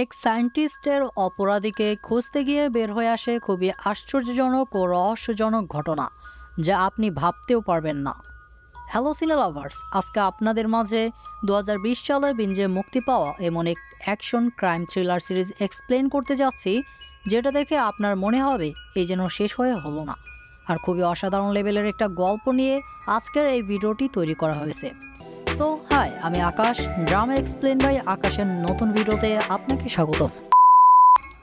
এক সায়েন্টিস্টের অপরাধীকে খুঁজতে গিয়ে বের হয়ে আসে খুবই আশ্চর্যজনক ও রহস্যজনক ঘটনা, যা আপনি ভাবতেও পারবেন না। হ্যালো সিনে লাভার্স, আজকে আপনাদের মাঝে দু হাজার বিশ সালে বিঞ্জে মুক্তি পাওয়া এমন এক action crime thriller series explain করতে যাচ্ছি, যেটা দেখে আপনার মনে হবে এই যেন শেষ হয়ে হলো না। আর খুবই অসাধারণ লেভেলের একটা গল্প নিয়ে আজকের এই ভিডিওটি তৈরি করা হয়েছে। সো হাই আমি আকাশ। ড্রামা এক্সপ্লেন বাই আকাশের নতুন ভিডিওতে আপনাকে স্বাগত।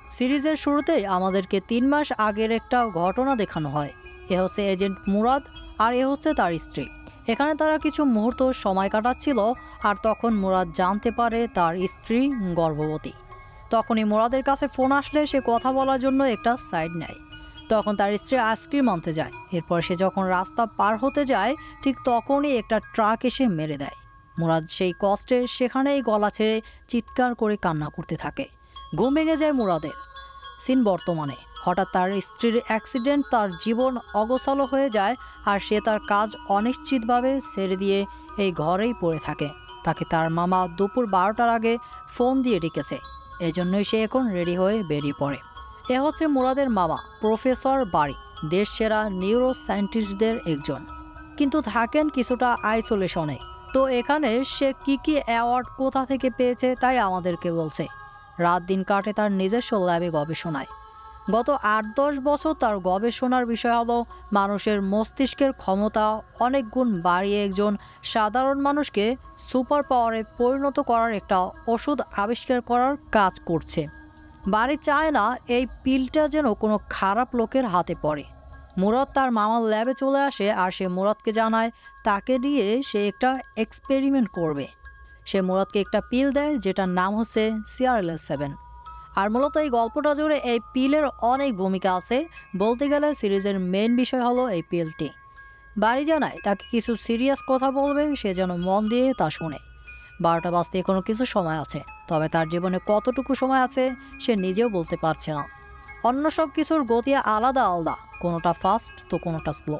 সিরিজের শুরুতেই আমাদেরকে তিন মাস আগের একটা ঘটনা দেখানো হয়। এ হচ্ছে এজেন্ট মুরাদ আর এ হচ্ছে তার স্ত্রী। এখানে তারা কিছু মুহূর্ত সময় কাটাচ্ছিল আর তখন মুরাদ জানতে পারে তার স্ত্রী গর্ভবতী। তখনই মুরাদের কাছে ফোন আসলে সে কথা বলার জন্য একটা সাইড নেয়। তখন তার স্ত্রী আইসক্রিম আনতে যায়। এরপর সে যখন রাস্তা পার হতে যায়, ঠিক তখনই একটা ট্রাক এসে মেরে দেয়। মুরাদ সেই কষ্টে সেখানেই গলা ছেড়ে চিৎকার করে কান্না করতে থাকে। ঘুম ভেঙে যায় মুরাদের। সিন বর্তমানে। হঠাৎ তার স্ত্রীর অ্যাক্সিডেন্ট তার জীবন অগোছালো হয়ে যায় আর সে তার কাজ অনিশ্চিতভাবে ছেড়ে দিয়ে এই ঘরেই পড়ে থাকে। তাকে তার মামা দুপুর বারোটার আগে ফোন দিয়ে ডেকেছে। এজন্যই সে এখন রেডি হয়ে বেরিয়ে পড়ে। এ হচ্ছে মুরাদের মামা, প্রফেসর বাড়ি দেশ সেরা নিউরো সায়েন্টিস্টদের একজন। কিন্তু থাকেন কিছুটা আইসোলেশনে। তো এখানে সে কি কি অ্যাওয়ার্ড কোথা থেকে পেয়েছে তাই আমাদেরকে বলছে। রাত দিন কাটে তার নিজস্ব ল্যাবে গবেষণায়। গত আট দশ বছর তার গবেষণার বিষয় হলো, মানুষের মস্তিষ্কের ক্ষমতা অনেক গুণ বাড়িয়ে একজন সাধারণ মানুষকে সুপার পাওয়ারে পরিণত করার একটা ওষুধ আবিষ্কার করার কাজ করছে। বাড়ি চায় না, এই পিলটা যেন কোনো খারাপ লোকের হাতে পড়ে। মুরাদ তার মামার ল্যাবে চলে আসে আর সে মুরাদকে জানায়, তাকে দিয়ে সে একটা এক্সপেরিমেন্ট করবে। সে মুরাদকে একটা পিল দেয়, যেটার নাম হচ্ছে সিআরএলএস সেভেন আর মূলত এই গল্পটা জুড়ে এই পিলের অনেক ভূমিকা আছে। বলতে গেলে সিরিজের মেন বিষয় হলো এই পিলটি বাড়ি জানায়, তাকে কিছু সিরিয়াস কথা বলবে, সে যেন মন দিয়ে তা শুনে। বারোটা বাজতে এখনও কিছু সময় আছে, তবে তার জীবনে কতটুকু সময় আছে, সে নিজেও বলতে পারছে না। অন্য সব কিছুর গতি আলাদা আলাদা, কোনোটা ফাস্ট তো কোনোটা স্লো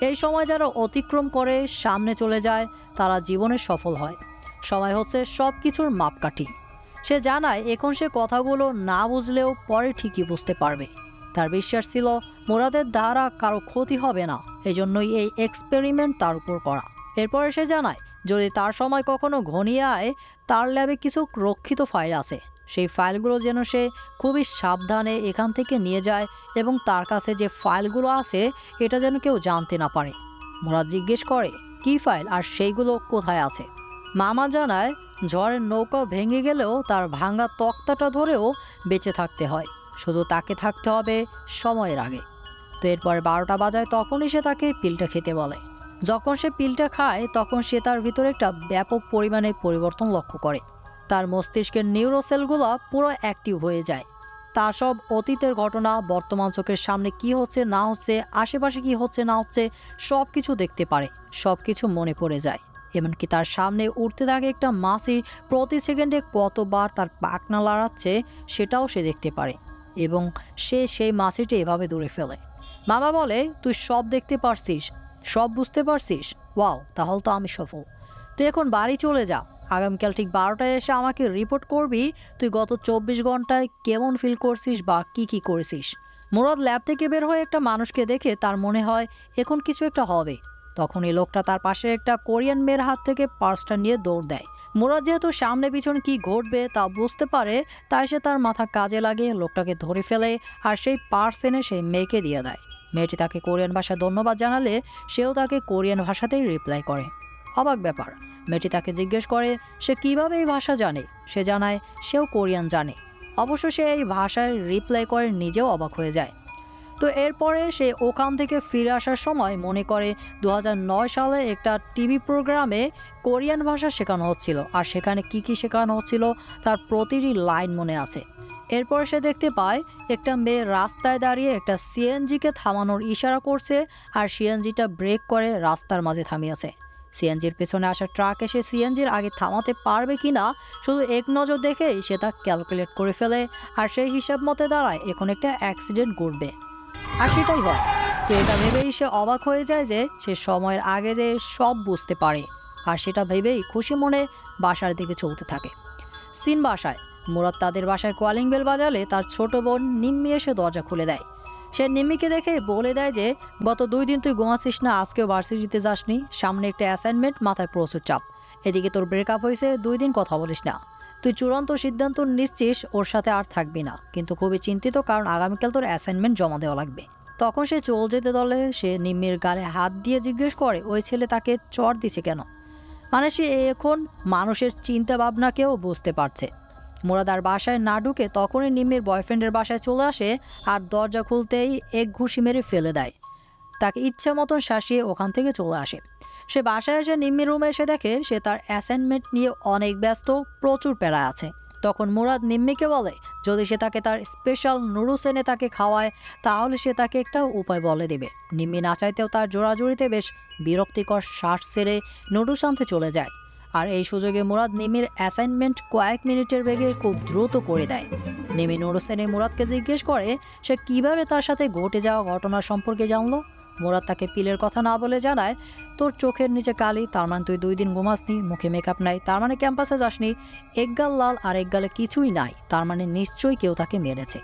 এই সময় যারা অতিক্রম করে, সামনে চলে যায়, তারা জীবনে সফল হয়। সময় হচ্ছে সব কিছুর মাপকাঠি। সে জানায়, এখন সে কথাগুলো না বুঝলেও পরে ঠিকই বুঝতে পারবে। তার বিশ্বাস ছিল, মোরাদের দ্বারা কারও ক্ষতি হবে না। এজন্যই এই এক্সপেরিমেন্ট তার উপর করা। এরপরে সে জানায়, যদি তার সময় কখনো ঘনিয়ে আয়, তার ল্যাবে কিছু রক্ষিত ফাইল আছে। সেই ফাইলগুলো যেন সে খুবই সাবধানে এখান থেকে নিয়ে যায় এবং তার কাছে যে ফাইলগুলো আছে, এটা যেন কেউ জানতে না পারে। মোরাদ জিজ্ঞেস করে, কি ফাইল? আর সেইগুলো কোথায় আছে? মামা জানায়, ঝড়ের নৌকা ভেঙে গেলেও তার ভাঙা তক্তাটা ধরেও বেঁচে থাকতে হয়। শুধু তাকে থাকতে হবে সময়ের আগে। তো এরপর বারোটা বাজায় তখনই সে তাকে পিলটা খেতে বলে। যখন সে পিলটা খায়, তখন সে তার ভিতরে একটা ব্যাপক পরিমাণে পরিবর্তন লক্ষ্য করে। তার মস্তিষ্কের নিউরোসেলগুলো পুরো অ্যাক্টিভ হয়ে যায়। তার সব অতীতের ঘটনা, বর্তমান চোখের সামনে কি হচ্ছে, না হচ্ছে, আশেপাশে কি হচ্ছে, না হচ্ছে সব কিছু দেখতে পারে সব কিছু মনে পড়ে যায়। এমনকি তার সামনে উঠতে থাকে একটা মাছি প্রতি সেকেন্ডে কতবার তার পাকনা লড়াচ্ছে, সেটাও সে দেখতে পারে। এবং সে সেই মাছিটি এভাবে দূরে ফেলে। মামা বলে, তুই সব দেখতে পারছিস, সব বুঝতে পারছিস? ওয়াও, তাহলে তো আমি সফল। তুই এখন বাড়ি চলে যা আগামীকাল ঠিক বারোটায় এসে আমাকে রিপোর্ট করবি, তুই গত চব্বিশ ঘন্টায় কেমন ফিল করছিস বা কি কি করেছিস? মুরাদ ল্যাব থেকে বের হয়ে একটা মানুষকে দেখে তার মনে হয় এখন কিছু একটা হবে। তখন এই লোকটা তার পাশে একটা কোরিয়ান মেয়ের হাত থেকে পার্সটা নিয়ে দৌড় দেয়। মুরাদ যেহেতু সামনে পিছনে কি ঘটবে তা বুঝতে পারে, তাই সে তার মাথা কাজে লাগে লোকটাকে ধরে ফেলে আর সেই পার্স এনে সেই মেয়েকে দিয়ে দেয়। মেয়েটি তাকে কোরিয়ান ভাষায় ধন্যবাদ জানালে সেও তাকে কোরিয়ান ভাষাতেই রিপ্লাই করে। অবাক ব্যাপার। মেয়েটি তাকে জিজ্ঞেস করে, সে কীভাবে এই ভাষা জানে? সে জানায়, সেও কোরিয়ান জানে। অবশ্য সে এই ভাষায় রিপ্লাই করে নিজেও অবাক হয়ে যায়। তো এরপরে সে ওখান থেকে ফিরে আসার সময় মনে করে দু হাজার নয় সালে একটা টিভি প্রোগ্রামে কোরিয়ান ভাষা শেখানো হচ্ছিল আর সেখানে কি কি শেখানো হচ্ছিল তার প্রতিটি লাইন মনে আছে। এরপর সে দেখতে পায়, একটা মেয়ে রাস্তায় দাঁড়িয়ে একটা সিএনজিকে থামানোর ইশারা করছে আর সিএনজিটা ব্রেক করে রাস্তার মাঝে থামিয়েছে। সিএনজির পেছনে আসা ট্রাক এসে সিএনজির আগে থামাতে পারবে কি না, শুধু এক নজর দেখেই সে তা ক্যালকুলেট করে ফেলে, আর সেই হিসাব মতে দাঁড়ায় এখন একটা অ্যাক্সিডেন্ট ঘটবে। আর সেটাই হয়। তো এটা ভেবেই সে অবাক হয়ে যায় যে সে সময়ের আগে যে সব বুঝতে পারে, আর সেটা ভেবেই খুশি মনে বাসার দিকে চলতে থাকে। সিন বাসায়, মুরাদ তাদের বাসায় কোয়ালিং বেল বাজালে তার ছোট বোন নিম্মি এসে দরজা খুলে দেয়। সে নিমিকে দেখে বলে দেয় যে, গত দুই দিন তুই ঘুমাচ্ছিস না, আজকেও ভার্সিটিতে যাসনি। সামনে একটা অ্যাসাইনমেন্ট মাথায় প্রচুর চাপ। এদিকে তোর ব্রেকআপ হয়েছে, দুই দিন কথা বলিস না। তুই চূড়ান্ত সিদ্ধান্ত নিচ্ছিস ওর সাথে আর থাকবি না। কিন্তু খুবই চিন্তিত, কারণ আগামীকাল তোর অ্যাসাইনমেন্ট জমা দেওয়া লাগবে। তখন সে চল যেতে দলে, সে নিম্মির গালে হাত দিয়ে জিজ্ঞেস করে, ওই ছেলে তাকে চর দিছে কেন? মানে সে এখন মানুষের চিন্তা ভাবনাকেও বুঝতে পারছে। মোরাদার বাসায় না ঢুকে তখনই নিম্মির বয়ফ্রেন্ডের বাসায় চলে আসে আর দরজা খুলতেই এক ঘুষি মেরে ফেলে দেয়। তাকে ইচ্ছা মতন শাসিয়ে ওখান থেকে চলে আসে। সে বাসায় এসে নিম্মি রুমে এসে দেখে সে তার অ্যাসাইনমেন্ট নিয়ে অনেক ব্যস্ত, প্রচুর প্যারা আছে। তখন মুরাদ নিম্মিকে বলে, যদি সে তাকে তার স্পেশাল নুডলস এনে তাকে খাওয়ায়, তাহলে সে তাকে একটা উপায় বলে দেবে। নিম্মি না চাইতেও তার জোড়াজুড়িতে বেশ বিরক্তিকর শ্বাস ছেড়ে নুডলস আনতে চলে যায়। আর এই সুযোগে মুরাদ নিমির অ্যাসাইনমেন্ট কয়েক মিনিটের বেগে খুব দ্রুত করে দেয়। নিমি নুডলস এনে মুরাদকে জিজ্ঞেস করে, সে কীভাবে তার সাথে ঘটে যাওয়া ঘটনা সম্পর্কে জানলো? মুরাদ তাকে পিলের কথা না বলে জানায়, তোর চোখের নিচে কালি, তার মানে তুই দুই দিন ঘুমাসনি, মুখে মেকআপ নাই, তার মানে ক্যাম্পাসে যাসনি। এক গাল লাল আর এক গালে কিছুই নাই, তার মানে নিশ্চয়ই কেউ তাকে মেরেছে।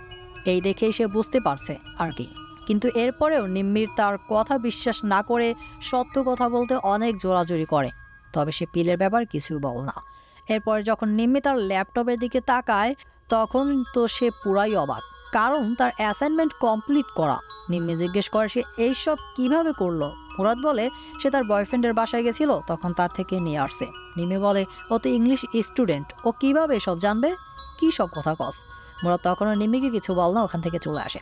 এই দেখেই সে বুঝতে পারছে আর কি। কিন্তু এরপরেও নিম্মির তার কথা বিশ্বাস না করে সত্য কথা বলতে অনেক জোরাজুরি করে। তবে সে পিলের ব্যাপার কিছুই বল না। এরপরে যখন নিম্মি তার ল্যাপটপের দিকে তাকায়, তখন তো সে পুরাই অবাক। কারণ তার অ্যাসাইনমেন্ট কমপ্লিট করা। নিম্মি জিজ্ঞেস করে, সে এইসব কীভাবে করল? মুরাদ বলে, সে তার বয়ফ্রেন্ডের বাসায় গেছিল, তখন তার থেকে নিয়ে আসছে। নিমি বলে, ও তো ইংলিশ স্টুডেন্ট ও কীভাবে সব জানবে? কি সব কথা কস? মুরাদ তখন আর নিমিকে কিছু বল না, ওখান থেকে চলে আসে।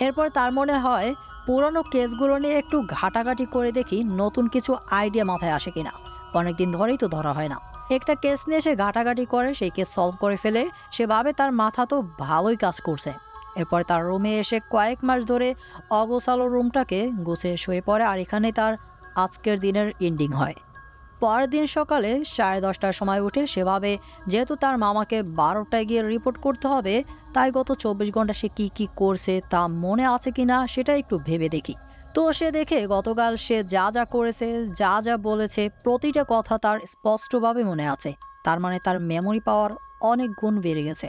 এরপর তার মনে হয়, পুরনো কেসগুলো নিয়ে একটু ঘাটাঘাটি করে দেখি নতুন কিছু আইডিয়া মাথায় আসে কিনা। অনেকদিন ধরেই তো ধরা হয় না। একটা কেস নিয়ে সে ঘাটাঘাটি করে, সেই কেস সলভ করে ফেলে সে ভাবে তার মাথা তো ভালোই কাজ করছে। এরপর তার রুমে এসে কয়েক মাস ধরে অগোছালো রুমটাকে গুছিয়ে শুয়ে পড়ে, আর এখানে তার আজকের দিনের এন্ডিং হয়। পরের দিন সকালে সাড়ে দশটার সময় উঠে সেভাবে যেহেতু তার মামাকে বারোটায় গিয়ে রিপোর্ট করতে হবে, তাই গত চব্বিশ ঘণ্টা সে কি কি করছে তা মনে আছে কি না সেটা একটু ভেবে দেখি। তো সে দেখে গতকাল সে যা যা করেছে, যা যা বলেছে, প্রতিটা কথা তার স্পষ্টভাবে মনে আছে। তার মানে তার মেমোরি পাওয়ার অনেক গুণ বেড়ে গেছে।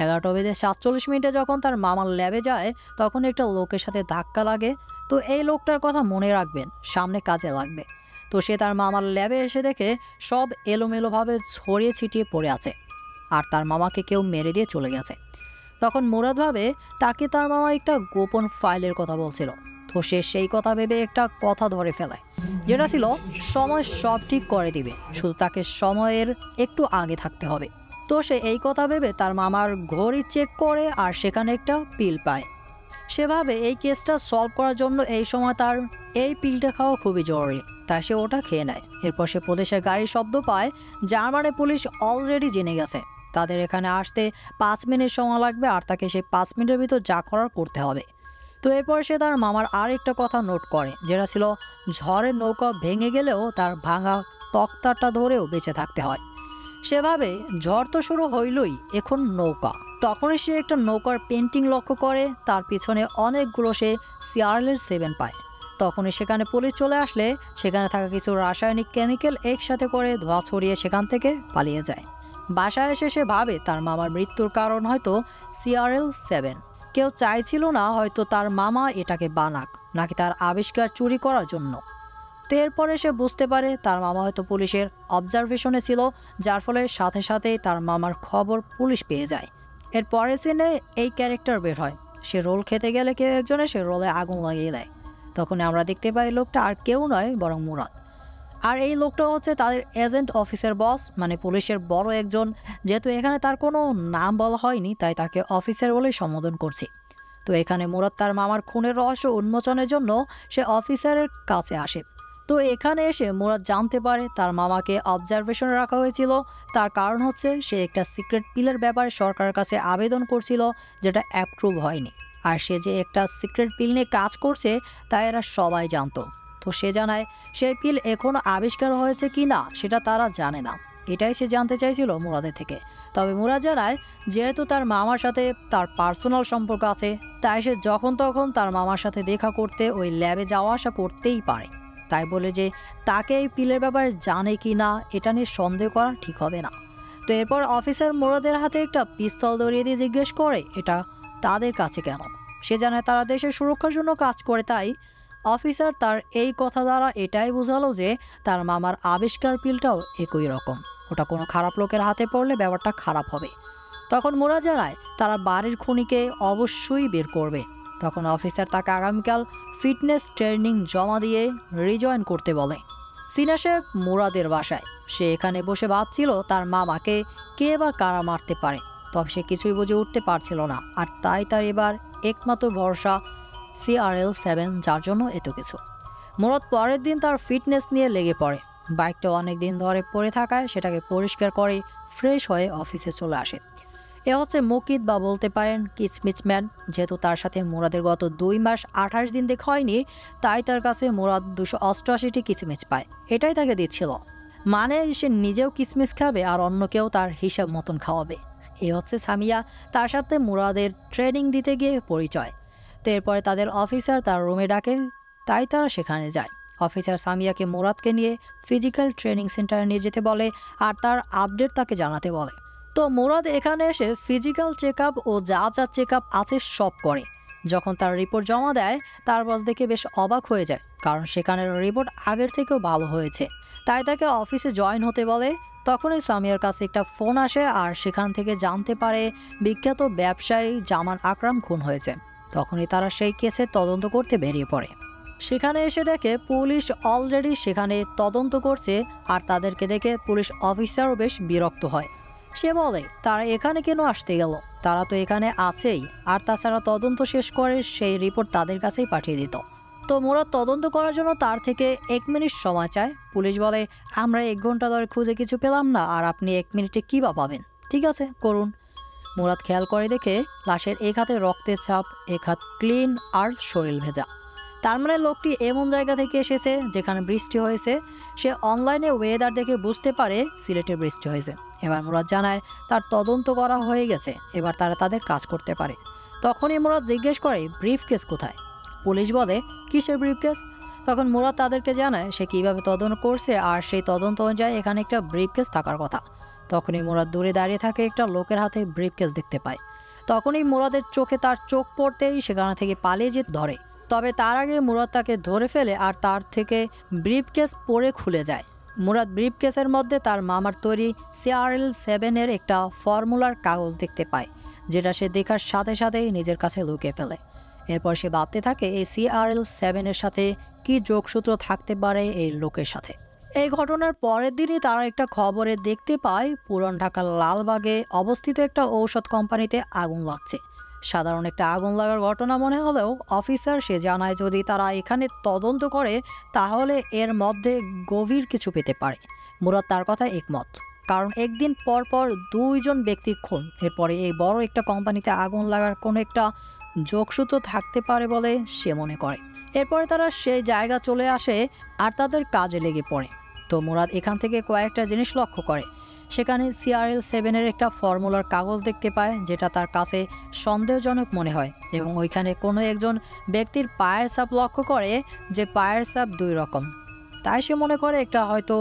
এগারোটা বেজে সাতচল্লিশ মিনিটে যখন তার মামার ল্যাবে যায়, তখন একটা লোকের সাথে ধাক্কা লাগে। তো এই লোকটার কথা মনে রাখবেন, সামনে কাজে লাগবে। তো সে তার মামার ল্যাবে এসে দেখে সব এলোমেলোভাবে ছড়িয়ে ছিটিয়ে পড়ে আছে। আর তার মামাকে কেউ মেরে দিয়ে চলে গেছে। তখন মুরাদ ভাবে তাকে তার মামা একটা গোপন ফাইলের কথা বলছিল। তো সে সেই কথা ভেবে একটা কথা ধরে ফেলায় যেটা ছিল, সময় সব ঠিক করে দিবে, শুধু তাকে সময়ের একটু আগে থাকতে হবে। তো সে এই কথা ভেবে তার মামার ঘড়ি চেক করে আর সেখানে একটা পিল পায়। সেভাবে এই কেসটা সলভ করার জন্য এই সময় তার এই পিলটা খাওয়া খুবই জরুরি, তাই সে ওটা খেয়ে নেয়। এরপর সে পুলিশের গাড়ির শব্দ পায়, যার মানে পুলিশ অলরেডি জেনে গেছে। তাদের এখানে আসতে পাঁচ মিনিট সময় লাগবে আর তাকে সেই পাঁচ মিনিটের ভিতর যা করার করতে হবে। তো এরপর সে তার মামার আর একটা কথা নোট করে, যেটা ছিল ঝড়ের নৌকা ভেঙে গেলেও তার ভাঙা তক্তাটা ধরেও বেঁচে থাকতে হয়। সেভাবে ঝড় তো শুরু হইলই এখন নৌকা। তখনই সে একটা নৌকার পেন্টিং লক্ষ্য করে, তার পিছনে অনেকগুলো সে সিআরএলের সেভেন পায়। তখনই সেখানে পুলিশ চলে আসলে, সেখানে থাকা কিছু রাসায়নিক কেমিক্যাল একসাথে করে ধোঁয়া ছড়িয়ে সেখান থেকে পালিয়ে যায়। বাসায় এসে সে ভাবে তার মামার মৃত্যুর কারণ হয়তো সিআরএল সেভেন কেউ চাইছিল না হয়তো তার মামা এটাকে বানাক, নাকি তার আবিষ্কার চুরি করার জন্য। তো এরপরে সে বুঝতে পারে তার মামা হয়তো পুলিশের অবজারভেশনে ছিল, যার ফলে সাথে সাথেই তার মামার খবর পুলিশ পেয়ে যায়। এর পরের সিনে এই ক্যারেক্টার বের হয়। সে রোল খেতে গেলে কেউ একজনে সে রোলে আগুন লাগিয়ে দেয়। তখন আমরা দেখতে পাই লোকটা আর কেউ নয়, বরং মুরাদ। আর এই লোকটা হচ্ছে তাদের এজেন্ট অফিসের বস মানে পুলিশের বড় একজন, যেহেতু এখানে তার কোনো নাম বলা হয়নি, তাই তাকে অফিসার বলেই সম্বোধন করছি। তো এখানে মুরাদ তার মামার খুনের রহস্য উন্মোচনের জন্য সে অফিসারের কাছে আসে। তো এখানে এসে মুরাদ জানতে পারে তার মামাকে অবজারভেশনে রাখা হয়েছিল। তার কারণ হচ্ছে সে একটা সিক্রেট পিলের ব্যাপারে সরকারের কাছে আবেদন করছিল, যেটা অ্যাপ্রুভ হয়নি। আর সে যে একটা সিক্রেট পিল নিয়ে কাজ করছে, তা এরা সবাই জানতো। তো সে জানায় সেই পিল এখনও আবিষ্কার হয়েছে কি না, সেটা তারা জানে না। এটাই সে জানতে চাইছিল মুরাদের থেকে। তবে মুরাদ জানায়, যেহেতু তার মামার সাথে তার পার্সোনাল সম্পর্ক আছে, তাই সে যখন তখন তার মামার সাথে দেখা করতে ওই ল্যাবে যাওয়া আসা করতেই পারে। তাই বলে যে, তাকে এই পিলের ব্যাপারে জানে কি না, এটা নিয়ে সন্দেহ করা ঠিক হবে না। তো এরপর অফিসার মোরাদের হাতে একটা পিস্তল ধরিয়ে দিয়ে জিজ্ঞেস করে, এটা তাদের কাছে কেন? সে জানায়, তারা দেশের সুরক্ষার জন্য কাজ করে, তাই অফিসার তার এই কথা দ্বারা এটাই বোঝালো যে তার মামার আবিষ্কার পিলটাও একই রকম। ওটা কোনো খারাপ লোকের হাতে পড়লে ব্যাপারটা খারাপ হবে। তখন মোরা জানায় তারা বাড়ির খুনিকে অবশ্যই বের করবে। তখন অফিসার তাকে আগামীকাল ফিটনেস ট্রেনিং জমা দিয়ে রিজয়েন করতে বলে। সিনা সাহেব মুরাদের বাসায়। সে এখানে বসে ভাবছিল তার মামাকে কে বা কারা মারতে পারে। তবে সে কিছুই বুঝে উঠতে পারছিল না। আর তাই তার এবার একমাত্র ভরসা সিআরএল সেভেন যার জন্য এত কিছু। মুরাদ পরের দিন তার ফিটনেস নিয়ে লেগে পড়ে। বাইকটা অনেক দিন ধরে পড়ে থাকায় সেটাকে পরিষ্কার করে ফ্রেশ হয়ে অফিসে চলে আসে। এ হচ্ছে মুকিত বা বলতে পারেন কিচমিচম্যান যেহেতু তার সাথে মুরাদের গত দুই মাস আঠাশ দিন দেখা হয়নি, তাই তার কাছে মুরাদ দুশো অষ্টআশিটি কিচমিচ পায়। এটাই তাকে দিচ্ছিল। মানে সে নিজেও কিচমিচ খাবে আর অন্য কেউ তার হিসাব মতন খাওয়াবে। এ হচ্ছে সামিয়া, তার সাথে মুরাদের ট্রেনিং দিতে গিয়ে পরিচয়। তো এরপরে তাদের অফিসার তার রুমে ডাকে, তাই তারা সেখানে যায়। অফিসার সামিয়াকে মুরাদকে নিয়ে ফিজিক্যাল ট্রেনিং সেন্টারে নিয়ে যেতে বলে আর তার আপডেট তাকে জানাতে বলে। তো মুরাদ এখানে এসে ফিজিক্যাল চেক ও যা যা চেক আছে সব করে। যখন তার রিপোর্ট জমা দেয়, তার বস দেখে বেশ অবাক হয়ে যায়, কারণ সেখানের রিপোর্ট আগের থেকেও ভালো হয়েছে। তাই তাকে অফিসে জয়েন হতে বলে, তখনই সামিয়ার কাছে একটা ফোন আসে আর সেখান থেকে জানতে পারে বিখ্যাত ব্যবসায়ী জামান আকরাম খুন হয়েছে। তখনই তারা সেই কেসে তদন্ত করতে বেরিয়ে পড়ে। সেখানে এসে দেখে পুলিশ অলরেডি সেখানে তদন্ত করছে আর তাদেরকে দেখে পুলিশ অফিসারও বেশ বিরক্ত হয়। সে বলে, তারা এখানে কেন আসতে গেল? তারা তো এখানে আছেই। আর তাছাড়া তদন্ত শেষ করে সেই রিপোর্ট তাদের কাছেই পাঠিয়ে দিত। তো মোরা তদন্ত করার জন্য তার থেকে এক মিনিট সময় চায় পুলিশ বলে, আমরা এক ঘণ্টা ধরে খুঁজে কিছু পেলাম না। আর আপনি এক মিনিটে কী বা পাবেন? ঠিক আছে, করুন। মুরাদ খেয়াল করে দেখে লাশের এক হাতে রক্তের ছাপ, এক হাত ক্লিন আর শরীর ভেজা। তার মানে লোকটি এমন জায়গা থেকে এসেছে যেখানে বৃষ্টি হয়েছে। সে অনলাইনে ওয়েদার দেখে বুঝতে পারে সিলেটে বৃষ্টি হয়েছে। এবার মুরাদ জানায়, তার তদন্ত করা হয়ে গেছে। এবার তারা তাদের কাজ করতে পারে। তখনই মুরাদ জিজ্ঞেস করে, ব্রিফ কেস কোথায়? পুলিশ বলে, কিসের ব্রিফ কেস? তখন মুরাদ তাদেরকে জানায়, সে কীভাবে তদন্ত করছে আর সেই তদন্ত অনুযায়ী এখানে একটা ব্রিফ কেস থাকার কথা। তখনই মুরাদ দূরে দাঁড়িয়ে থাকে একটা লোকের হাতে ব্রিফ কেস দেখতে পায়। তখনই মুরাদের চোখে তার চোখ পড়তেই সেখানে থেকে পালিয়ে যেতে ধরে। তবে তার আগে মুরাদ তাকে ধরে ফেলে আর তার থেকে ব্রিফ কেস পরে খুলে যায়। মুরাদ ব্রিফ কেসের মধ্যে তার মামার তৈরি সিআরএল সেভেনের একটা ফর্মুলার কাগজ দেখতে পায়, যেটা সে দেখার সাথে সাথেই নিজের কাছে লুকিয়ে ফেলে। এরপর সে ভাবতে থাকে এই সিআরএল সেভেনের সাথে কি যোগসূত্র থাকতে পারে এই লোকের সাথে। এই ঘটনার পরের দিনই তারা একটা খবরে দেখতে পায়, পুরান ঢাকার লালবাগে অবস্থিত একটা ঔষধ কোম্পানিতে আগুন লাগছে। সাধারণ একটা আগুন লাগার ঘটনা মনে হলেও অফিসার সে জানায় যদি তারা এখানে তদন্ত করে, তাহলে এর মধ্যে গভীর কিছু পেতে পারে। মুরাদ তার কথা একমত। কারণ একদিন পর পর দুইজন ব্যক্তির খুন। এরপরে এই বড় একটা কোম্পানিতে আগুন লাগার কোনো একটা যোগসূত্র থাকতে পারে বলে সে মনে করে। এরপরে তারা সেই জায়গা চলে আসে আর তাদের কাজে লেগে পড়ে। তো মুরাদ এখান থেকে কয়েকটা জিনিস লক্ষ্য করে। সেখানে সিআরএল সেভেনের একটা ফর্মুলার কাগজ দেখতে পায়, যেটা তার কাছে সন্দেহজনক মনে হয় এবং ওইখানে কোনো একজন ব্যক্তির পায়ের সাপ লক্ষ্য করে যে পায়ের সাপ দুই রকম। তাই সে মনে করে একটা হয়তো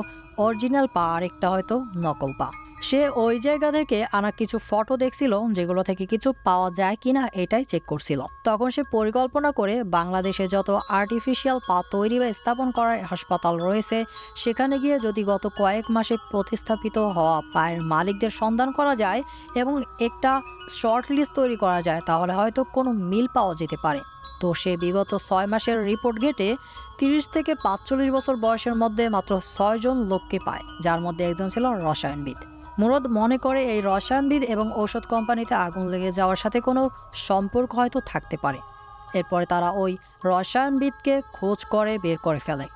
অরিজিনাল পা আর একটা হয়তো নকল পা। সে ওই জায়গা থেকে আনা কিছু ফটো দেখছিল যেগুলো থেকে কিছু পাওয়া যায় কিনা এটাই চেক করছিল। তখন সে পরিকল্পনা করে বাংলাদেশে যত আর্টিফিশিয়াল পা তৈরি বা স্থাপন করার হাসপাতাল রয়েছে, সেখানে গিয়ে যদি গত কয়েক মাসে প্রতিস্থাপিত হওয়া পায়ের মালিকদের সন্ধান করা যায় এবং একটা শর্ট লিস্ট তৈরি করা যায়, তাহলে হয়তো কোনো মিল পাওয়া যেতে পারে। তো সে বিগত ছয় মাসের রিপোর্ট ঘেটে তিরিশ থেকে পাঁচচল্লিশ বছর বয়সের মধ্যে মাত্র ছয়জন লোককে পায়, যার মধ্যে একজন ছিল রসায়নবিদ। মুরদ মনে করে এই রসায়নবিদ এবং ঔষধ কোম্পানিতে আগুন লেগে যাওয়ার সাথে কোনো সম্পর্ক হয়তো থাকতে পারে। এরপরে তারা ওই রসায়নবিদকে খোঁজ করে বের করে ফেলে।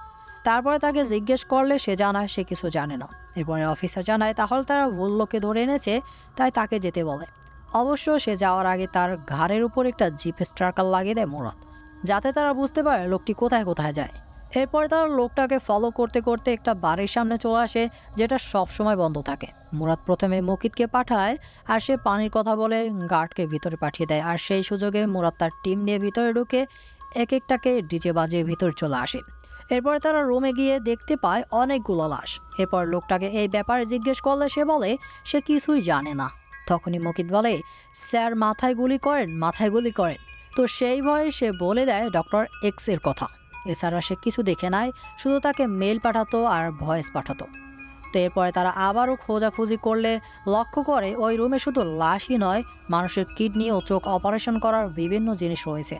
তারপরে তাকে জিজ্ঞেস করলে সে জানায়, সে কিছু জানে না। এরপরে অফিসার জানায়, তাহলে তারা ভুল লোককে ধরে এনেছে, তাই তাকে যেতে বলে। অবশ্য সে যাওয়ার আগে তার ঘাড়ের উপর একটা জিপ স্ট্রাকার লাগিয়ে দেয় মুরাদ, যাতে তারা বুঝতে পারে লোকটি কোথায় কোথায় যায়। এরপরে তারা লোকটাকে ফলো করতে করতে একটা বাড়ির সামনে চলে আসে, যেটা সব সময় বন্ধ থাকে। মুরাদ প্রথমে মুকিতকে পাঠায় আর সে পানির কথা বলে গার্ডকে ভিতরে পাঠিয়ে দেয়। আর সেই সুযোগে মুরাদ তার টিম নিয়ে ভিতরে ঢুকে এক একটাকে ডিজে বাজিয়ে ভিতরে চলে আসে। এরপরে তারা রুমে গিয়ে দেখতে পায় অনেকগুলো লাশ। এরপর লোকটাকে এই ব্যাপারে জিজ্ঞেস করলে সে বলে, সে কিছুই জানে না। তখনই মকিত বলে, স্যার, মাথায় গুলি করেন, মাথায় গুলি করেন। তো সেই ভয়ে সে বলে দেয়, ডক্টর এক্সের কথা। এছাড়া সে কিছু দেখে নাই, শুধু তাকে মেল পাঠাতো আর ভয়েস পাঠাতো। তো এরপরে তারা আবারও খোঁজাখুঁজি করলে, লক্ষ্য করে ওই রুমে শুধু লাশই নয়, মানুষের কিডনি ও চোখ অপারেশন করার বিভিন্ন জিনিস রয়েছে।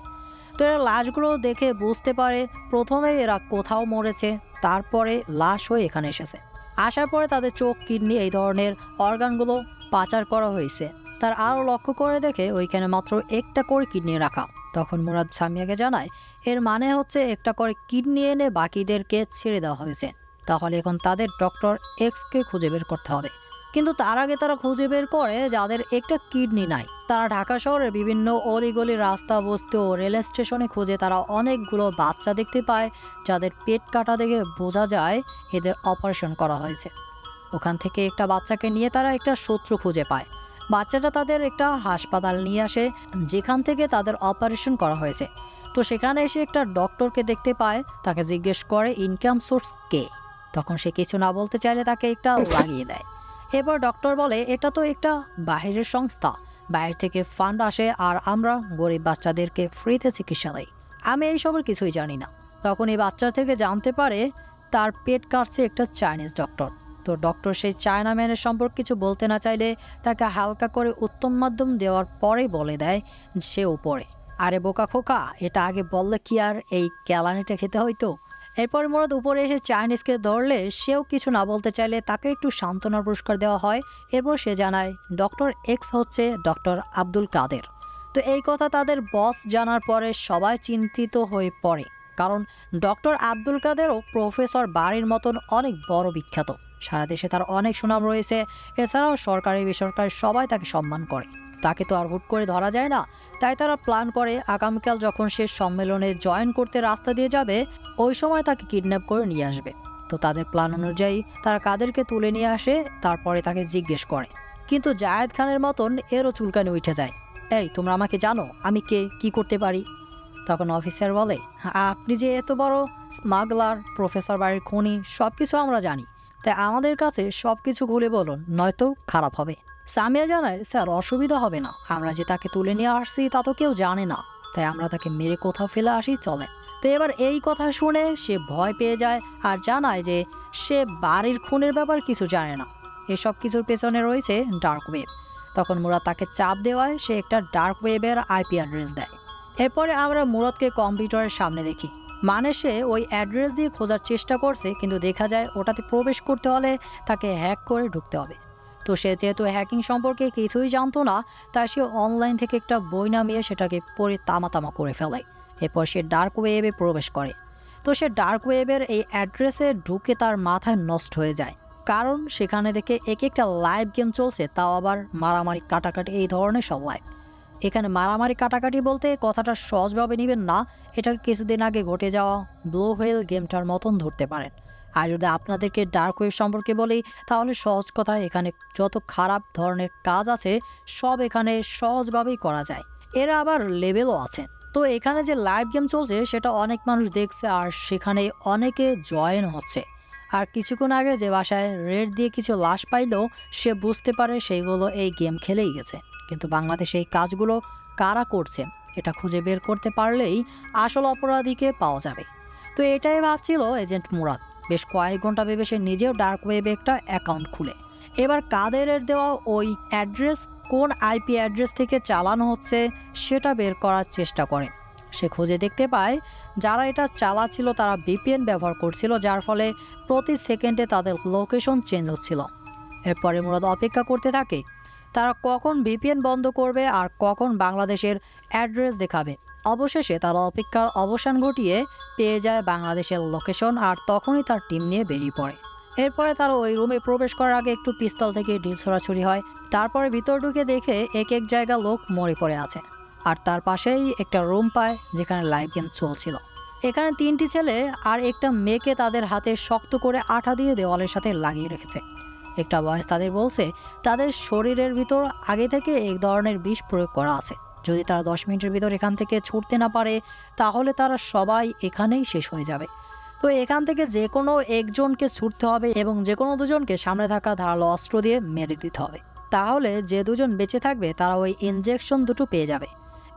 তো এরা লাশগুলো দেখে বুঝতে পারে, প্রথমে এরা কোথাও মরেছে, তারপরে লাশ হয়ে এখানে এসেছে। আসার পরে তাদের চোখ কিডনি এই ধরনের অর্গানগুলো পাচার করা হয়েছে। তার আরও লক্ষ্য করে দেখে ওইখানে মাত্র একটা করে কিডনি রাখা। তখন মুরাদ সামিয়াকে জানায়, এর মানে হচ্ছে একটা করে কিডনি এনে বাকিদেরকে ছেড়ে দেওয়া হয়েছে। তাহলে এখন তাদের ডক্টর এক্সকে খুঁজে বের করতে হবে। কিন্তু তার আগে তারা খুঁজে বের করে যাদের একটা কিডনি নাই। তারা ঢাকা শহরের বিভিন্ন অলিগলি রাস্তা বস্তু ও রেল স্টেশনে খুঁজে তারা অনেকগুলো বাচ্চা দেখতে পায়, যাদের পেট কাটা দেখে বোঝা যায় এদের অপারেশন করা হয়েছে। ওখান থেকে একটা বাচ্চাকে নিয়ে তারা একটা শত্রু খুঁজে পায়। বাচ্চাটা তাদের একটা হাসপাতাল নিয়ে আসে, যেখান থেকে তাদের অপারেশন করা হয়েছে। তো সেখানে এসে একটা ডক্টরকে দেখতে পায়, তাকে জিজ্ঞেস করে ইনকাম সোর্স কে? তখন সে কিছু না বলতে চাইলে তাকে একটা লাগিয়ে দেয়। এবার ডক্টর বলে, এটা তো একটা বাইরের সংস্থা। বাইরে থেকে ফান্ড আসে আর আমরা গরিব বাচ্চাদেরকে ফ্রিতে চিকিৎসা দেই। আমি এইসবের কিছুই জানি না। তখন এই বাচ্চা থেকে জানতে পারে, তার পেট কাটছে একটা চাইনিজ ডক্টর তো ডক্টর সেই চায়না ম্যানের সম্পর্কে কিছু বলতে না চাইলে তাকে হালকা করে উত্তম মাধ্যম দেওয়ার পরেই বলে দেয় সে উপরে আরে বোকা খোকা, এটা আগে বললে কি আর এই ক্যালানিটা খেতে হইতো? এরপর মোরাদ উপরে এসে চাইনিজকে ধরলে, সেও কিছু না বলতে চাইলে তাকে একটু সান্ত্বনার পুরস্কার দেওয়া হয়। এরপর সে জানায়, ডক্টর এক্স হচ্ছে ডক্টর আব্দুল কাদের। তো এই কথা তাদের বস জানার পরে সবাই চিন্তিত হয়ে পড়ে। কারণ ডক্টর আব্দুল কাদেরও প্রফেসর বাড়ির মতন অনেক বড় বিখ্যাত। সারা দেশে তার অনেক সুনাম রয়েছে। এছাড়াও সরকারি, বেসরকারি সবাই তাকে সম্মান করে। তাকে তো আর হুট করে ধরা যায় না। তাই তারা প্ল্যান করে, আগামীকাল যখন সে সম্মেলনে জয়েন করতে রাস্তা দিয়ে যাবে, ওই সময় তাকে কিডন্যাপ করে নিয়ে আসবে। তো তাদের প্ল্যান অনুযায়ী তারা কাদেরকে তুলে নিয়ে আসে, তারপরে তাকে জিজ্ঞেস করে। কিন্তু জায়েদ খানের মতন এরও চুলকানি উঠে যায়। এই, তোমরা আমাকে জানো, আমি কে? কি করতে পারি? তখন অফিসার বলে, আপনি যে এত বড় স্মাগলার, প্রফেসর বাড়ির খনি সব কিছু আমরা জানি। তাই আমাদের কাছে সব কিছু খুলে বলুন, নয়তো খারাপ হবে। সামিয়া জানায়, স্যার, অসুবিধা হবে না। আমরা যে তাকে তুলে নিয়ে আসছি, তা তো কেউ জানে না। তাই আমরা তাকে মেরে কোথাও ফেলে আসি, চলে। তো এবার এই কথা শুনে সে ভয় পেয়ে যায় আর জানায় যে সে বাড়ির খুনের ব্যাপার কিছু জানে না। এসব কিছুর পেছনে রয়েছে ডার্ক ওয়েব তখন মুরাদ তাকে চাপ দেওয়ায় সে একটা ডার্ক ওয়েবের আইপি অ্যাড্রেস দেয়। এরপরে আমরা মুরাদকে কম্পিউটারের সামনে দেখি। মানে সে ওই অ্যাড্রেস দিয়ে খোঁজার চেষ্টা করছে, কিন্তু দেখা যায় ওটাতে প্রবেশ করতে হলে তাকে হ্যাক করে ঢুকতে হবে। তো সে যেহেতু হ্যাকিং সম্পর্কে কিছুই জানতো না, তাই সে অনলাইন থেকে একটা বই নামিয়ে সেটাকে পড়ে তামা তামা করে ফেলে। এরপর সে ডার্ক ওয়েবে প্রবেশ করে। তো সে ডার্ক ওয়েবের এই অ্যাড্রেসে ঢুকে তার মাথায় নষ্ট হয়ে যায়। কারণ সেখানে দেখে এক একটা লাইভ গেম চলছে, তাও আবার মারামারি, কাটাকাটি, এই ধরনের সব লাইভ এখানে মারামারি কাটাকাটি বলতে কথাটা সহজভাবে নেবেন না। এটাকে কিছুদিন আগে ঘটে যাওয়া ব্লো হোয়েল গেমটার মতন ধরতে পারেন। আর যদি আপনাদেরকে ডার্ক ওয়েব সম্পর্কে বলি, তাহলে সহজ কথায় এখানে যত খারাপ ধরনের কাজ আছে, সব এখানে সহজভাবেই করা যায়। এরা আবার লেভেলও আছে। তো এখানে যে লাইভ গেম চলছে, সেটা অনেক মানুষ দেখছে, আর সেখানে অনেকে জয়েন হচ্ছে। আর কিছুক্ষণ আগে যে বাসায় রেড দিয়ে কিছু লাশ পাইলেও সে বুঝতে পারে সেইগুলো এই গেম খেলেই গেছে। কিন্তু বাংলাদেশে এই কাজগুলো কারা করছে, এটা খুঁজে বের করতে পারলেই আসল অপরাধীকে পাওয়া যাবে। তো এটাই ভাবছিল এজেন্ট মুরাদ। বেশ কয়েক ঘণ্টা ভেবে সে নিজেও ডার্ক ওয়েবে একটা অ্যাকাউন্ট খুলে। এবার কাদেরের দেওয়া ওই অ্যাড্রেস, কোন আইপি অ্যাড্রেস থেকে চালানো হচ্ছে, সেটা বের করার চেষ্টা করে। সে খুঁজে দেখতে পায়, যারা এটা চালাচ্ছিল তারা বিপিএন ব্যবহার করছিল, যার ফলে প্রতি সেকেন্ডে তাদের লোকেশন চেঞ্জ হচ্ছিল। এরপরে মূলত অপেক্ষা করতে থাকে, তারা কখন বিপিএন বন্ধ করবে আর কখন বাংলাদেশের অ্যাড্রেস দেখাবে। অবশেষে তারা অপেক্ষার অবসান ঘটিয়ে পেয়ে যায় বাংলাদেশের লোকেশন আর তখনই তার টিম নিয়ে বেরিয়ে পড়ে। এরপরে তারা ওই রুমে প্রবেশ করার আগে একটু পিস্তল থেকে ঢিল ছোড়াছুরি হয়, তারপরে ভিতর ঢুকে দেখে এক এক জায়গা লোক মরে পড়ে আছে। আর তার পাশেই একটা রুম পায় যেখানে লাইভ গেম চলছিল। এখানে তিনটি ছেলে আর একটা মেয়েকে তাদের হাতে শক্ত করে আঠা দিয়ে দেওয়ালের সাথে লাগিয়ে রেখেছে। একটা বয়স তাদের বলছে, তাদের শরীরের ভিতর আগে থেকে এক ধরনের বিষ প্রয়োগ করা আছে। যদি তারা দশ মিনিটের ভিতর এখান থেকে ছুটতে না পারে, তাহলে তারা সবাই এখানেই শেষ হয়ে যাবে। তো এখান থেকে যে কোনো একজনকে ছুটতে হবে এবং যে কোনো দুজনকে সামনে থাকা ধারালো অস্ত্র দিয়ে মেরে দিতে হবে। তাহলে যে দুজন বেঁচে থাকবে, তারা ওই ইনজেকশন দুটো পেয়ে যাবে।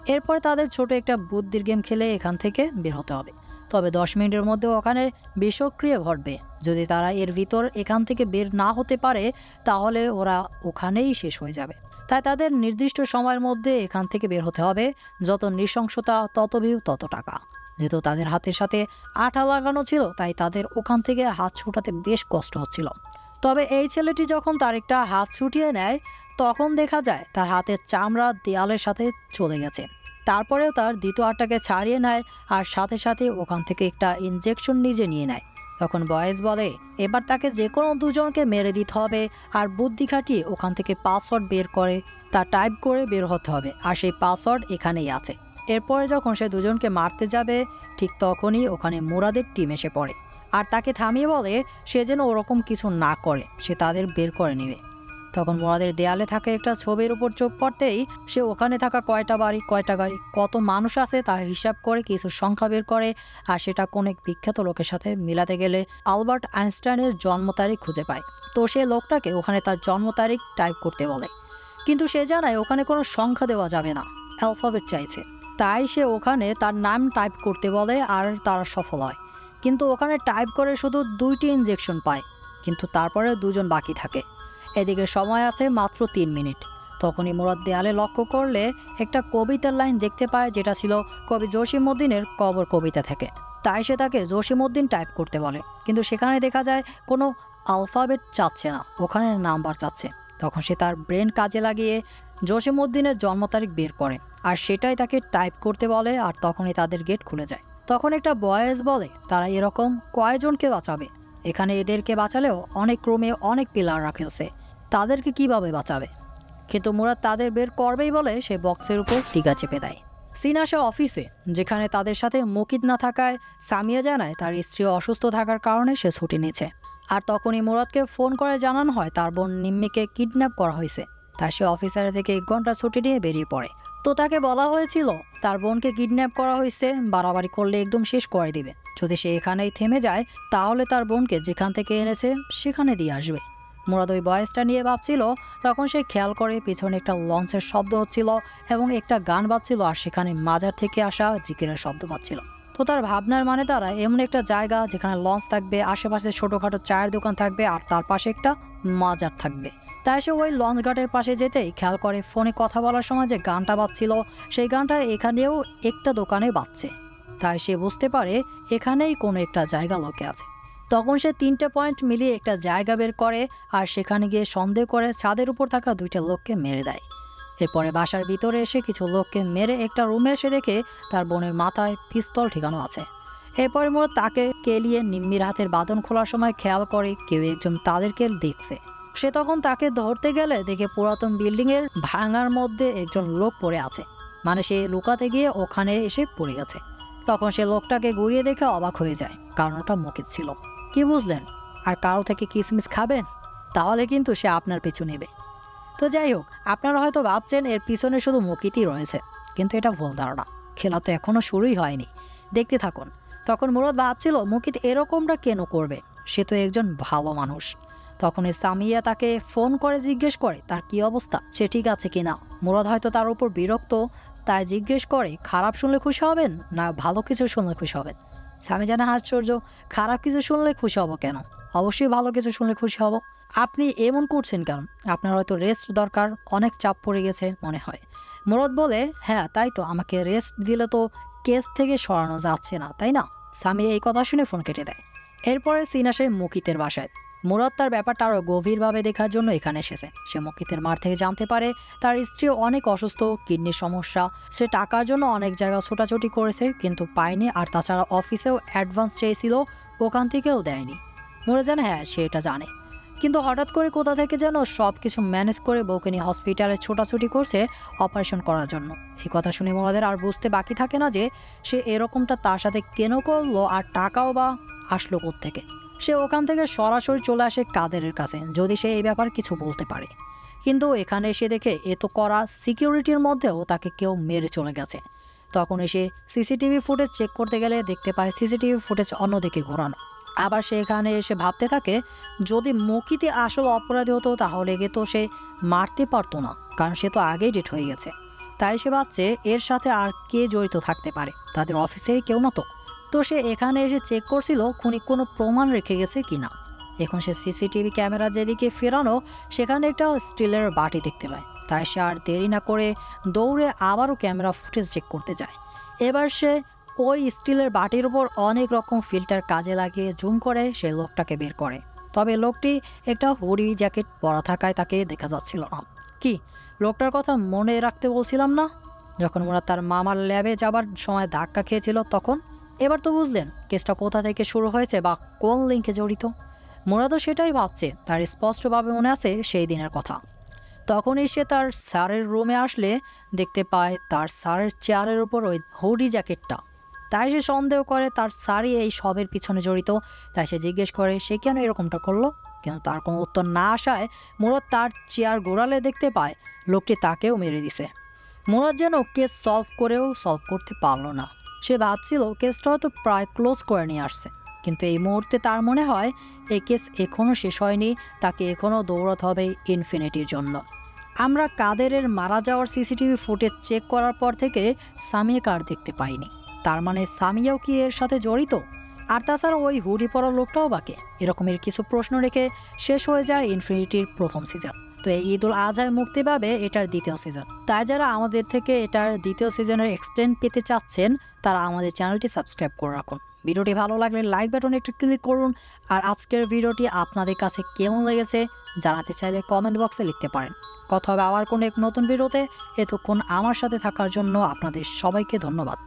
এরপর তাদের ছোট একটা বুদ্ধির গেম খেলে এখান থেকে বের হতে হবে। তবে দশ মিনিটের মধ্যে ওখানে বিষক্রিয়া ঘটবে। যদি তারা এর ভিতর এখান থেকে বের না হতে পারে, তাহলে ওরা ওখানেই শেষ হয়ে যাবে। তাই তাদের নির্দিষ্ট সময়ের মধ্যে এখান থেকে বের হতে হবে। যত নৃশংসতা, তত ভিউ, তত টাকা। যেহেতু তাদের হাতের সাথে আঠা লাগানো ছিল, তাই তাদের ওখান থেকে হাত ছুটাতে বেশ কষ্ট হচ্ছিল। তবে এই ছেলেটি যখন তার একটা হাত ছুটিয়ে নেয়, তখন দেখা যায় তার হাতের চামড়া দেয়ালের সাথে চলে গেছে। তারপরেও তার দ্বিতীয় আটটাকে ছাড়িয়ে নেয় আর সাথে সাথে ওখান থেকে একটা ইনজেকশন নিজে নিয়ে নেয়। তখন বয়েস বলে, এবার তাকে যে কোনো দুজনকে মেরে দিতে হবে আর বুদ্ধি খাটিয়ে ওখান থেকে পাসওয়ার্ড বের করে, তা টাইপ করে বের হতে হবে আর সেই পাসওয়ার্ড এখানেই আছে। এরপরে যখন সে দুজনকে মারতে যাবে, ঠিক তখনই ওখানে মুরাদের টিম এসে পড়ে। আর তাকে থামিয়ে বলে, সে যেন ওরকম কিছু না করে, সে তাদের বের করে নেবে। তখন মোরাদের দেয়ালে থাকা একটা ছবির উপর চোখ পড়তেই সে ওখানে থাকা কয়টা বাড়ি, কয়টা গাড়ি, কত মানুষ আছে তা হিসাব করে কিছু সংখ্যা বের করে আর সেটা কোন এক বিখ্যাত লোকের সাথে মিলাতে গেলে আলবার্ট আইনস্টাইনের জন্ম তারিখ খুঁজে পায়। তো সে লোকটাকে ওখানে তার জন্ম তারিখ টাইপ করতে বলে। কিন্তু সে জানায় ওখানে কোনো সংখ্যা দেওয়া যাবে না, অ্যালফাবেট চাইছে। তাই সে ওখানে তার নাম টাইপ করতে বলে আর তারা সফল হয়। কিন্তু ওখানে টাইপ করে শুধু দুইটি ইনজেকশন পায়, কিন্তু তারপরে দুজন বাকি থাকে। এদিকে সময় আছে মাত্র তিন মিনিট। তখনই মুরাদ দেয়ালে লক্ষ্য করলে একটা কবিতার লাইন দেখতে পায় যেটা ছিল কবি জসিমউদ্দিনের কবর কবিতা থেকে। তাই সে তাকে জসিমউদ্দিন টাইপ করতে বলে। কিন্তু সেখানে দেখা যায় কোনো আলফাবেট চাচ্ছে না, ওখানে নাম্বার চাচ্ছে। তখন সে তার ব্রেন কাজে লাগিয়ে জসিমউদ্দিনের জন্ম তারিখ বের করে আর সেটাই তাকে টাইপ করতে বলে আর তখনই তাদের গেট খুলে যায়। তখন একটা বয়েস বলে, তারা এরকম কয়জনকে বাঁচাবে? এখানে এদেরকে বাঁচালেও অনেক ক্রমে অনেক পিলার রাখেছে তাদেরকে কীভাবে বাঁচাবে? কিন্তু মুরাদ তাদের বের করবেই বলে সে বক্সের উপর টিকা চেপে দেয়। সিন আসে অফিসে, যেখানে তাদের সাথে মকিদ না থাকায় সামিয়া জানায় তার স্ত্রী অসুস্থ থাকার কারণে সে ছুটি নিয়েছে। আর তখনই মুরাদকে ফোন করে জানানো হয় তার বোন নিম্মিকে কিডন্যাপ করা হয়েছে। তাই সে অফিসারের থেকে এক ঘণ্টা ছুটি নিয়ে বেরিয়ে পড়ে। তো তাকে বলা হয়েছিল, তার বোনকে কিডন্যাপ করা হয়েছে, বাড়াবাড়ি করলে একদম শেষ করে দিবে। যদি সে এখানেই থেমে যায়, তাহলে তার বোনকে যেখান থেকে এনেছে, সেখানে দিয়ে আসবে। মুরাদ ওই বয়সটা নিয়ে ভাবছিল, তখন সে খেয়াল করে পিছনে একটা লঞ্চের শব্দ হচ্ছিল এবং একটা গান বাজছিল আর সেখানে মাজার থেকে আসা জিকিরের শব্দ পাচ্ছিল তো তার ভাবনার মানে তারা এমন একটা জায়গা যেখানে লঞ্চ থাকবে, আশেপাশে ছোটোখাটো চায়ের দোকান থাকবে আর তার পাশে একটা মাজার থাকবে। তাই সে ওই লঞ্চ ঘাটের পাশে যেতেই খেয়াল করে ফোনে কথা বলার সময় যে গানটা বাজছিল, সেই গানটা এখানেও একটা দোকানে বাজছে। তাই সে বুঝতে পারে এখানেই কোনো একটা জায়গা লোকে আছে। তখন সে তিনটে পয়েন্ট মিলিয়ে একটা জায়গা বের করে আর সেখানে গিয়ে সন্দেহ করে ছাদের উপর থাকা দুইটা লোককে মেরে দেয়। এরপরে বাসার ভিতরে এসে কিছু লোককে মেরে একটা রুমে এসে দেখে তার বোনের মাথায় পিস্তল ঠিকানো আছে। এরপরে মোড় তাকে কেলিয়ে নিম্মির হাতের বাঁধন খোলার সময় খেয়াল করে কেউ একজন তাদেরকে দেখছে। সে তখন তাকে ধরতে গেলে দেখে পুরাতন বিল্ডিংয়ের ভাঙার মধ্যে একজন লোক পড়ে আছে। মানে সে লুকাতে গিয়ে ওখানে এসে পড়ে গেছে। তখন সে লোকটাকে ঘুরিয়ে দেখে অবাক হয়ে যায়, কারণ ওটা মুকিত ছিল। কি বুঝলেন? আর কারও থেকে কিসমিস খাবেন? তাহলে কিন্তু সে আপনার পিছু নেবে। তো যাই হোক, আপনারা হয়তো ভাবছেন এর পিছনে শুধু মুকিতই রয়েছে, কিন্তু এটা ভুল ধারণা। খেলা তো এখনও শুরুই হয়নি। দেখতে থাকুন। তখন মুরাদ ভাবছিল, মুকিত এরকমটা কেন করবে? সে তো একজন ভালো মানুষ। তখন সামিয়া তাকে ফোন করে জিজ্ঞেস করে, তার কি অবস্থা? সে ঠিক আছে কিনা? মুরাদ হয়তো তার উপর বিরক্ত, তাই জিজ্ঞেস করে, খারাপ শুনলে খুশি হবেন না ভালো কিছু শুনলে খুশি হবেন? স্বামী জানা আশ্চর্য, খারাপ কিছু শুনলে খুশি হব কেন? অবশ্যই ভালো কিছু শুনলে খুশি হব। আপনি এমন করছেন কেন? আপনার হয়তো রেস্ট দরকার, অনেক চাপ পড়ে গেছে মনে হয়। মুরদ বলে হ্যাঁ তাই তো, আমাকে রেস্ট দিলে তো কেস থেকে সরানো যাচ্ছে না, তাই না? স্বামী এই কথা শুনে ফোন কেটে দেয়। এরপরে সিন আসে মুকিতের বাসায়। মুরাদ তার ব্যাপারটা আরও গভীরভাবে দেখার জন্য এখানে এসেছে। সে মুকিতের মার থেকে জানতে পারে তার স্ত্রী অনেক অসুস্থ, কিডনির সমস্যা। সে টাকার জন্য অনেক জায়গা ছোটাছুটি করেছে, কিন্তু পায়নি আর তাছাড়া অফিসেও অ্যাডভান্স চেয়েছিল, ওখান থেকেও দেয়নি। মনে জানে হ্যাঁ সে এটা জানে। কিন্তু হঠাৎ করে কোথা থেকে যেন সব কিছু ম্যানেজ করে বউকে নিয়ে হসপিটালে ছোটাছুটি করছে অপারেশন করার জন্য। এই কথা শুনে মোরাদের আর বুঝতে বাকি থাকে না যে সে এরকমটা তার সাথে কেন করল আর টাকাও বা আসলো থেকে সে ওখান থেকে সরাসরি চলে আসে কাদেরের কাছে, যদি সে এই ব্যাপার কিছু বলতে পারে। কিন্তু এখানে এসে দেখে এ তো করা সিকিউরিটির মধ্যেও তাকে কেউ মেরে চলে গেছে। তখন এসে সিসিটিভি ফুটেজ চেক করতে গেলে দেখতে পায় সিসিটিভি ফুটেজ অন্যদিকে ঘোরানো। আবার সে এখানে এসে ভাবতে থাকে, যদি মকিতে আসল অপরাধী হতো তাহলে গিয়ে তো সে মারতে পারতো না, কারণ সে তো আগেই ডেট হয়ে গেছে। তাই সে ভাবছে এর সাথে আর কে জড়িত থাকতে পারে, তাদের অফিসেরই কেউ না তো। তো সে এখানে এসে চেক করছিল খুনি কোনো প্রমাণ রেখে গেছে কিনা। এখন সে সিসিটিভি ক্যামেরা যেদিকে ফেরানো, সেখানে একটা স্টিলের বাটি দেখতে পায়। তাই সে আর দেরি না করে দৌড়ে আবারও ক্যামেরা ফুটেজ চেক করতে যায়। এবার সে ওই স্টিলের বাটির উপর অনেক রকম ফিল্টার কাজে লাগিয়ে জুম করে সে লোকটাকে বের করে। তবে লোকটি একটা হুডি জ্যাকেট পরা থাকায় তাকে দেখা যাচ্ছিল না। কি? লোকটার কথা মনে রাখতে বলছিলাম না? যখন ওরা তার মামার ল্যাবে যাবার সময় ধাক্কা খেয়েছিল তখন? এবার তো বুঝলেন কেসটা কোথা থেকে শুরু হয়েছে বা কোন লিঙ্কে জড়িত। মোরা তো সেটাই ভাবছে, তার স্পষ্টভাবে মনে আছে সেই দিনের কথা। তখনই সে তার স্যারের রুমে আসলে দেখতে পায় তার স্যারের চেয়ারের উপর ওই হুডি জ্যাকেটটা। তাই সে সন্দেহ করে তার স্যারই এই সবের পিছনে জড়িত। তাই সে জিজ্ঞেস করে, সে কেন এরকমটা করল? কিন্তু তার কোনো উত্তর না আসায় মুরদ তার চেয়ার গোড়ালে দেখতে পায়, লোকটি তাকেও মেরে দিছে। মুরাদ যেন কেস সলভ করেও সলভ করতে পারল না। সে ভাবছিল কেসটা হয়তো প্রায় ক্লোজ করে নিয়ে আসছে। কিন্তু এই মুহূর্তে তার মনে হয়, এই কেস এখনও শেষ হয়নি, তাকে এখনও দৌড়াতে হবে ইনফিনিটির জন্য। আমরা কাদেরের মারা যাওয়ার সিসিটিভি ফুটেজ চেক করার পর থেকে সামিয়াকে আর দেখতে পাইনি। তার মানে সামিয়াও কি এর সাথে জড়িত? আর তাছাড়া ওই হুডি পরা লোকটাও বাকি। এরকমের কিছু প্রশ্ন রেখে শেষ হয়ে যায় ইনফিনিটির প্রথম সিজন। তো এই ঈদুল আজহায় মুক্তি পাবে এটার দ্বিতীয় সিজন তাই যারা আমাদের থেকে এটার দ্বিতীয় সিজনের এক্সপ্লেন পেতে চাচ্ছেন, তারা আমাদের চ্যানেলটি সাবস্ক্রাইব করে রাখুন। ভিডিওটি ভালো লাগলে লাইক বাটনে একটু ক্লিক করুন। আর আজকের ভিডিওটি আপনাদের কাছে কেমন লেগেছে জানাতে চাইলে কমেন্ট বক্সে লিখতে পারেন। কথা হবে আবার কোনো এক নতুন ভিডিওতে। এতক্ষণ আমার সাথে থাকার জন্য আপনাদের সবাইকে ধন্যবাদ।